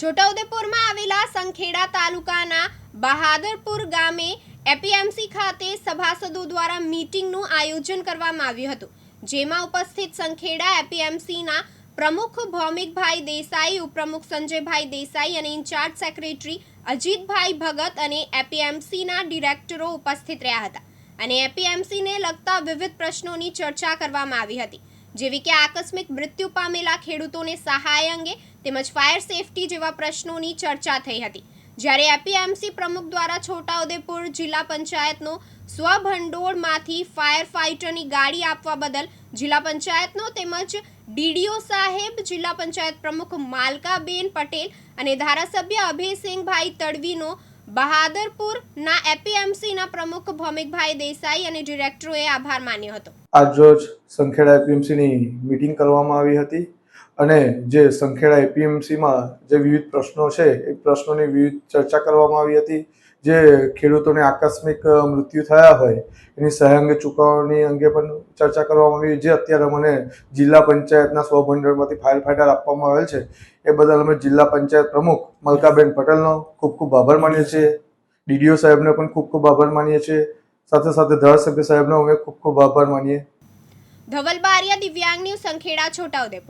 છોટાઉદેપુરમાં આવેલા સંખેડા તાલુકાના બહાદરપુર ગામે એપીએમસી ખાતે સભાસદો દ્વારા મીટિંગનું આયોજન કરવામાં આવ્યું હતું, જેમાં ઉપસ્થિત સંખેડા એપીએમસીના પ્રમુખ ભૌમિકભાઈ દેસાઈ, ઉપપ્રમુખ સંજયભાઈ દેસાઈ અને ઇન્ચાર્જ સેક્રેટરી અજીતભાઈ ભગત અને એપીએમસીના ડિરેક્ટરો ઉપસ્થિત રહ્યા હતા. અને એપીએમસીને લગતા વિવિધ પ્રશ્નોની ચર્ચા કરવામાં આવી હતી. જેવી કે આકસ્મિક મૃત્યુ પામેલા ખેડૂતોને સહાય અંગે તેમજ ફાયર સેફટી જેવા પ્રશ્નોની ચર્ચા થઈ હતી. જ્યારે એપીએમસી પ્રમુખ દ્વારા છોટાઉદેપુર જિલ્લા પંચાયતનો સ્વભંડોળમાંથી ફાયર ફાઇટરની ગાડી આપવા બદલ જિલ્લા પંચાયતનો તેમજ ડીડીઓ સાહેબ, જિલ્લા પંચાયત પ્રમુખ માલકાબેન પટેલ અને ધારાસભ્ય અભયસિંહભાઈ તડવીનો બહાદરપુરના એપીએમસીના પ્રમુખ ભૌમિકભાઈ દેસાઈ અને ડિરેક્ટરોએ આભાર માન્યો હતો. આજરોજ સંખેડા એપીએમસીની મિટિંગ કરવામાં આવી હતી અને જે સંખેડા એપીએમસીમાં જે વિવિધ પ્રશ્નો છે, એ પ્રશ્નોની વિવિધ ચર્ચા કરવામાં આવી હતી. જે ખેડૂતોને આકસ્મિક મૃત્યુ થયા હોય, એની સહાય અંગે ચૂકવણી અંગે પણ ચર્ચા કરવામાં આવી. જે અત્યારે મને જિલ્લા પંચાયતના સ્વભંડોળમાંથી ફાયર ફાઇટર આપવામાં આવેલ છે, એ બદલ અમે જિલ્લા પંચાયત પ્રમુખ મલકાબેન પટેલનો ખૂબ ખૂબ આભાર માનીએ છીએ. ડીડીઓ સાહેબને પણ ખૂબ ખૂબ આભાર માનીએ છીએ. સાથે સાથે ધારાસભ્ય સાહેબનો અમે ખૂબ ખૂબ આભાર માનીએ. ધવલ બારિયા દિવ્યાંગ ન્યૂઝ સંખેડા છોટાઉદેપુર.